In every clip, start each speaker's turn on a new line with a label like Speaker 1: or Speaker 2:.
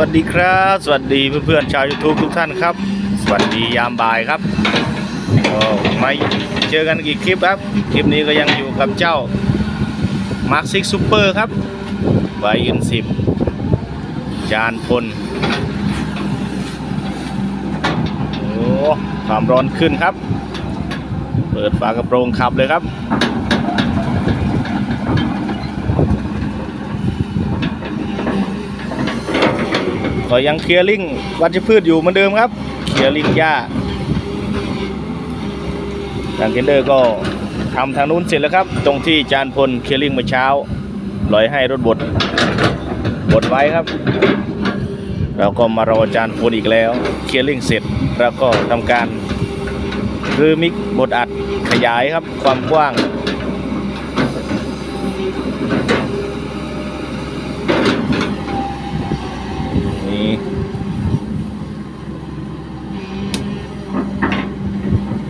Speaker 1: วัสดีครับ สวัสดีเพื่อนๆชาว YouTube ทุกท่านครับ สวัสดียามบ่ายครับโอ้มาเจอกันกี่คลิปครับ คลิปนี้ก็ยังอยู่กับเจ้า Mark 6 Super ครับไวอินสิบจานพลโอ้ความร้อนขึ้นครับ เปิดฝากระโปรงขับเลยครับ ก็ยังเคลียร์ลิงวัชพืชอยู่เหมือนเดิมครับ เคลียร์ลิงหญ้าทางเคนเดอร์ก็ทำทางนู้นเสร็จแล้วครับ ตรงที่จานพลเคลียร์ลิงเมื่อเช้าลอยให้รถบดบดไว้ครับ เราก็มารอจานพลอีกแล้ว เคลียร์ลิงเสร็จแล้วก็ทำการรือมิกบดอัดขยายครับความกว้าง นี่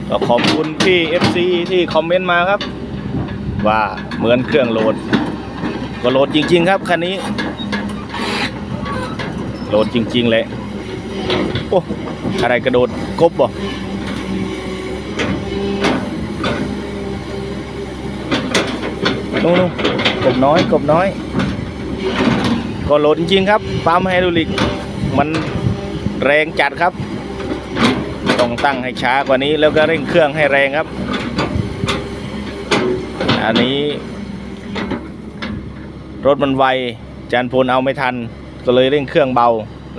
Speaker 1: ก็ ขอบคุณพี่ FC ที่คอมเมนต์มาครับ ว่าเหมือนเครื่องโหลด ก็โหลดจริง ๆ ครับคันนี้ โหลดจริง ๆ เลยโอ้อะไรกระโดดกบบ่นู่นๆกบน้อยกบน้อย ก็โหลดจริง ๆ ครับปั๊มไฮดรอลิก มันแรงจัดครับ ต้องตั้งให้ช้ากว่านี้แล้วก็เร่งเครื่องให้แรงครับ อันนี้ รถมันไวจานพลเอาไม่ทัน ก็เลยเร่งเครื่องเบา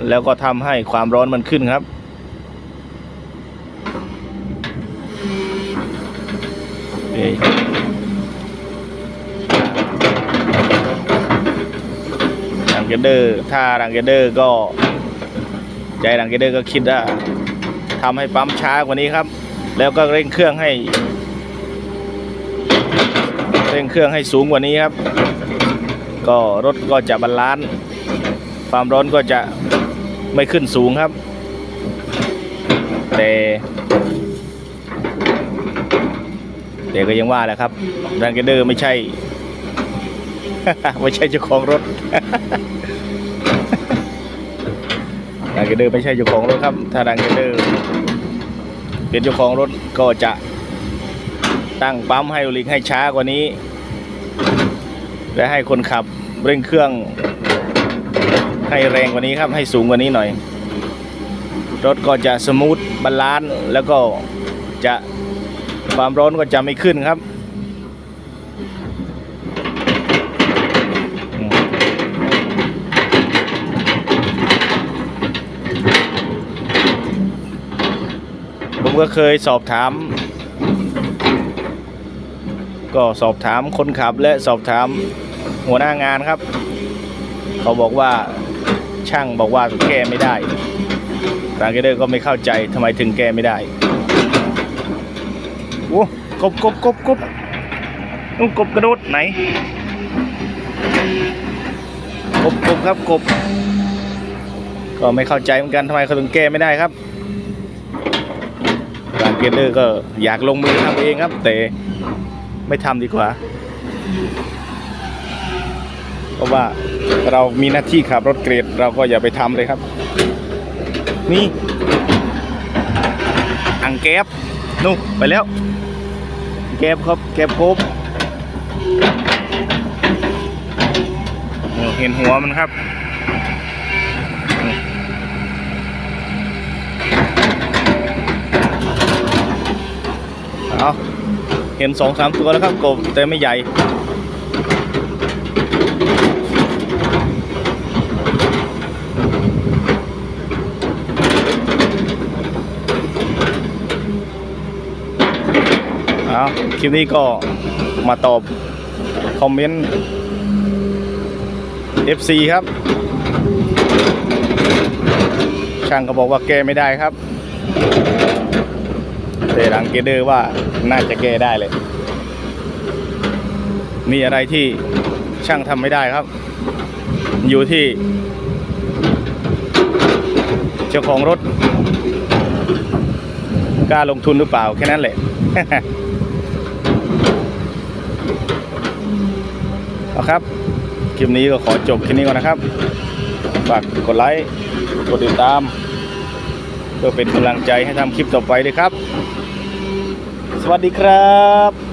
Speaker 1: แล้วก็ทำให้ความร้อนมันขึ้นครับรังเกเดอร์ถ้ารังเกเดอร์ก็ ใจรังเกเดอร์ก็คิดว่า ทำให้ปั๊มช้ากว่านี้ครับ แล้วก็เร่งเครื่องให้ เร่งเครื่องให้สูงกว่านี้ครับ ก็รถก็จะบาลานซ์ความร้อนก็จะไม่ขึ้นสูงครับ แต่แต่ก็ยังว่าแหละครับรังเกเดอร์ไม่ใช่ ไม่ใช่เจ้าของรถดังเกเดอร์ไม่ใช่เจ้าของรถครับ ถ้าดังเกเดอร์ เป็นเจ้าของรถก็จะตั้งปั๊มให้ลิกให้ช้ากว่านี้ และให้คนขับเร่งเครื่อง ให้แรงกว่านี้ครับให้สูงกว่านี้หน่อย รถก็จะสมูทบาลานซ์แล้วก็จะความร้อนก็จะไม่ขึ้นครับ ผมก็เคยสอบถาม ก็สอบถามคนขับและสอบถามหัวหน้างานครับ เขาบอกว่าช่างบอกว่าแก้ไม่ได้รางเกเดอร์ก็ไม่เข้าใจทำไมถึงแก้ไม่ได้โอ้กบกบกบกบนู่นกบกระโดดไหนกบกบครับกบ ก็ไม่เข้าใจเหมือนกันทำไมเขาถึงแก้ไม่ได้ครับ เกนเดอร์ก็อยากลงมือทำเองครับ แต่ไม่ทำดีกว่า เพราะว่าเรามีหน้าที่ขับรถเกรดเราก็อย่าไปทำเลยครับ นี่อังแก๊บนู่ไปแล้ว แก๊บครับแก๊บครบเห็นหัวมันครับ เอาเห็นสองสามตัวแล้วครับกบแต่ไม่ใหญ่ เอาคลิปนี้ก็มาตอบ คอมเมนต์ FC ครับ ช่างก็บอกว่าแก้ไม่ได้ครับ แต่รังเกเดอร์ว่าน่าจะแก้ได้เลย มีอะไรที่ช่างทำไม่ได้ครับ อยู่ที่ เจ้าของรถกล้าลงทุนหรือเปล่าแค่นั้นแหละเอาครับ คลิปนี้ก็ขอจบแค่นี้ก่อนนะครับ ฝากกดไลค์ กดติดตาม เพื่อเป็นกำลังใจให้ทำคลิปต่อไปเลยครับ สวัสดีครับ